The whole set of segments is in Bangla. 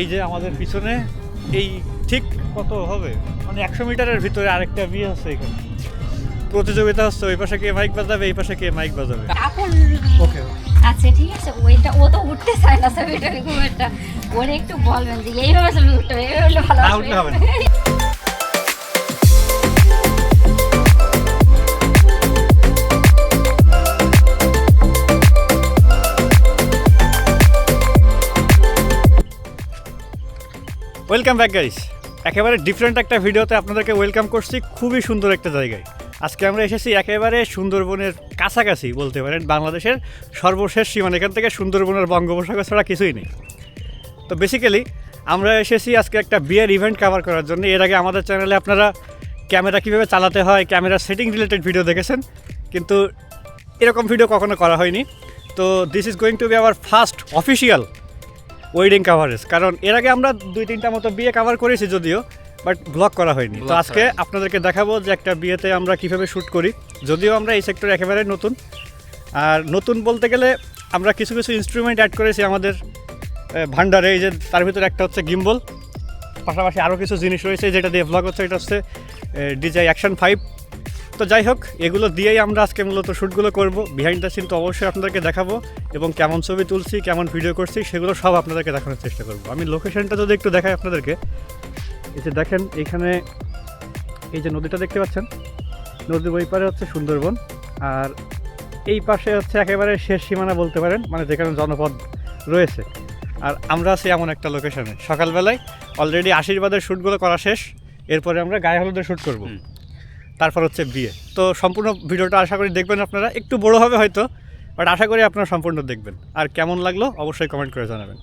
এই যে আমাদের পিছনে এই ঠিক কত হবে? মানে একশো মিটারের ভিতরে আরেকটা বিয়ে আছে এখানে। প্রতিযোগিতা হচ্ছে ওই পাশে কে মাইক বাজাবে এই পাশে কে মাইক বাজাবে। ওকে। আচ্ছা ঠিক আছে ওইটা ও তো উঠতে চায় না ছবিটা খুব একটা ওরে একটু বলবেন যে এইভাবে ছবি উঠতে হবে, এইভাবে ভালো হবে। ওয়েলকাম ব্যাক গাইস একেবারে ডিফারেন্ট একটা ভিডিওতে আপনাদেরকে ওয়েলকাম করছি খুবই সুন্দর একটা জায়গায়। আজকে আমরা এসেছি একেবারে সুন্দরবনের কাছাকাছি বলতে পারেন, বাংলাদেশের সর্বশেষ সীমানা। এখান থেকে সুন্দরবনের বঙ্গোপসাগর ছাড়া কিছুই নেই। তো বেসিক্যালি আমরা এসেছি আজকে একটা বিয়ের ইভেন্ট কভার করার জন্য। এর আগে আমাদের চ্যানেলে আপনারা ক্যামেরা কীভাবে চালাতে হয় ক্যামেরা সেটিং রিলেটেড ভিডিও দেখেছেন। কিন্তু এরকম ভিডিও কখনো করা হয়নি। তো this is going to be our first official wedding coverage কারণ এর আগে আমরা দুই তিনটা মতো বিয়ে কাভার করেছি যদিও বাট ব্লগ করা হয়নি। তো আজকে আপনাদেরকে দেখাবো যে একটা বিয়েতে আমরা কীভাবে শ্যুট করি। যদিও আমরা এই সেক্টরে একেবারে নতুন। আর নতুন বলতে গেলে আমরা কিছু কিছু ইনস্ট্রুমেন্ট অ্যাড করেছি আমাদের ভান্ডারে। এই যে তার ভিতরে একটা হচ্ছে গিম্বল পাশাপাশি আরও কিছু জিনিস রয়েছে যেটা দিয়ে ভ্লগ হচ্ছে। এটা হচ্ছে ডিজাই অ্যাকশন ফাইভ তো যাই হোক, এগুলো দিয়েই আমরা আজকে মূলত শ্যুটগুলো করব। বিহাইন্ড দ্য সিন তো অবশ্যই আপনাদেরকে দেখাবো এবং কেমন ছবি তুলছি, কেমন ভিডিও করছি, সেগুলো সব আপনাদেরকে দেখানোর চেষ্টা করব। আমি লোকেশনটা যদি একটু দেখাই আপনাদেরকে, এই যে দেখেন, এখানে এই যে নদীটা দেখতে পাচ্ছেন নদীর ওই পারে হচ্ছে সুন্দরবন, আর এই পাশে হচ্ছে একেবারে শেষ সীমানা বলতে পারেন মানে যেখানে জনপদ রয়েছে। আর আমরা আছি এমন একটা লোকেশনে সকালবেলায় অলরেডি আশীর্বাদের শ্যুটগুলো করা শেষ, এরপরে আমরা গায়ে হলুদের শ্যুট করব। তারপর হচ্ছে বিয়ে। তো সম্পূর্ণ ভিডিওটা আশা করি দেখবেন আপনারা। একটু বড় হবে হয়তো, বাট আশা করি আপনারা সম্পূর্ণ দেখবেন। আর কেমন লাগল অবশ্যই কমেন্ট করে জানাবেন।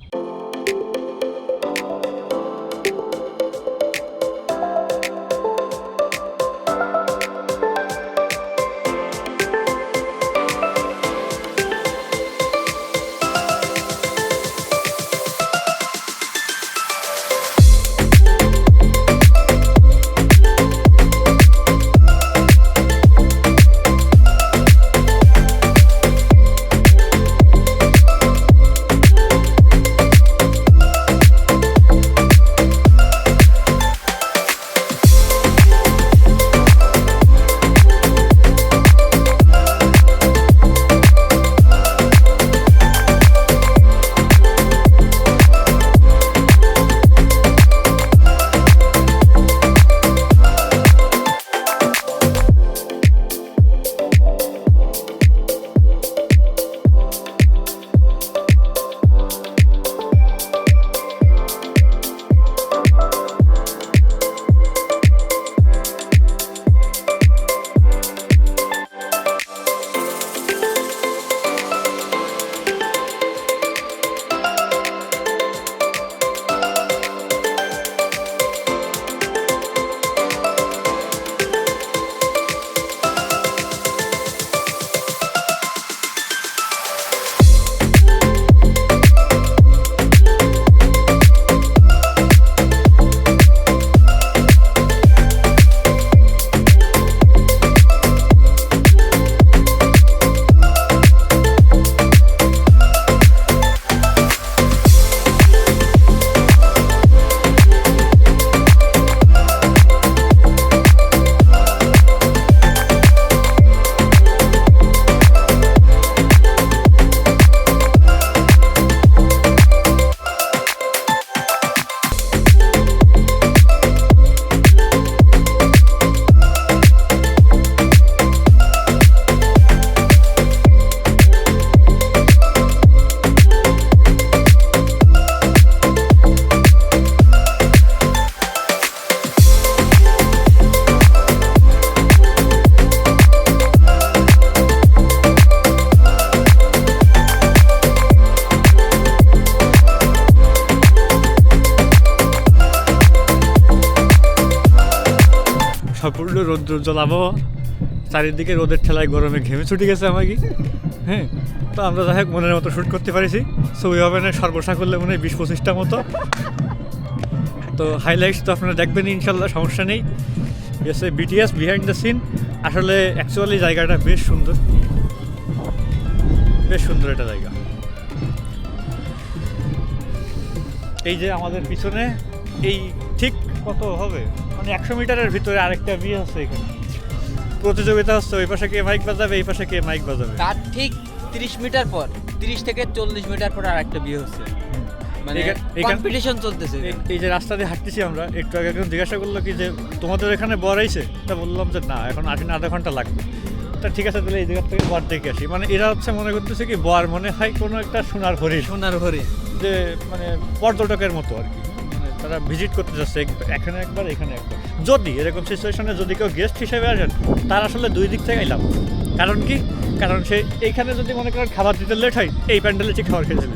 সম্পূর্ণ রৌদ্রোজ্জ্বল আবহাওয়া। চারিদিকে রোদের ঠেলায় গরমে ঘেমে ছুটে গেছে আমাকে। হ্যাঁ তো আমরা যাই হোক, মনের মতো শ্যুট করতে পারিছি। ছবি হবে না সর্বসা করলে মনে হয় বিশ পঁচিশটা মতো। তো হাইলাইটস তো আপনারা দেখবেন ইনশাল্লাহ সমস্যা নেই। এসে বিটিএস বিহাইন্ড দ্য সিন আসলে অ্যাকচুয়ালি জায়গাটা বেশ সুন্দর। বেশ সুন্দর একটা জায়গা। এই যে আমাদের পিছনে, এই ঠিক কত হবে? মানে একশো মিটারের ভিতরে আরেকটা বিয়ে হচ্ছে এখানে। প্রতিযোগিতা হচ্ছে ওই পাশে কে মাইক বাজাবে এই পাশে কে মাইক বাজাবে? তার ঠিক তিরিশ মিটার পর তিরিশ থেকে চল্লিশ মিটার পর আর একটা বিয়ে হচ্ছে। মানে কম্পিটিশন চলতেছে। এই- যে রাস্তা দিয়ে হাঁটতেছি আমরা একটু আগে একজন জিজ্ঞাসা করল কি যে তোমাদের এখানে বর আইছে? তা বললাম যে না এখন আসেন আধা ঘণ্টা লাগবে। তা ঠিক আছে তাহলে এই জায়গা থেকে বর দেখে আসি। মানে এরা হচ্ছে মনে করতেছে কি বর মনে হয় কোনো একটা সোনার হরিণ। সোনার ঘরে যে মানে পর্যটকের মতো আর কি। তারা ভিজিট করতে যাচ্ছে এখানে একবার এখানে একবার। যদি এরকম সিচুয়েশনে যদি কেউ গেস্ট হিসেবে আসেন, তার আসলে দুই দিক থেকে লাভ। কারণ কি? কারণ সে এইখানে যদি মনে করেন খাবার দিতে লেট হয়, এই প্যান্ডেলে ঠিক খাবার খেয়ে যাবে।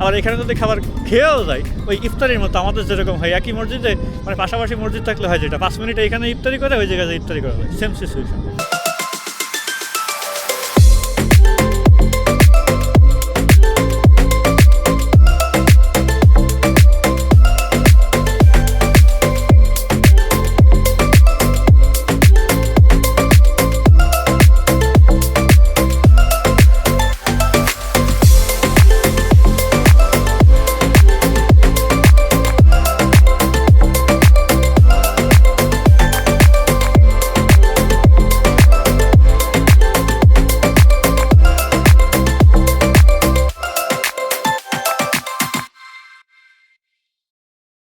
আবার এখানে যদি খাবার খেয়েও যায়, ওই ইফতারির মতো আমাদের যেরকম হয়, একই মসজিদে মানে পাশাপাশি মসজিদ থাকলে হয় যেটা, পাঁচ মিনিট এখানে ইফতারি করে, ওই জায়গায় ইফতারি করা হয় সেম সিচুয়েশন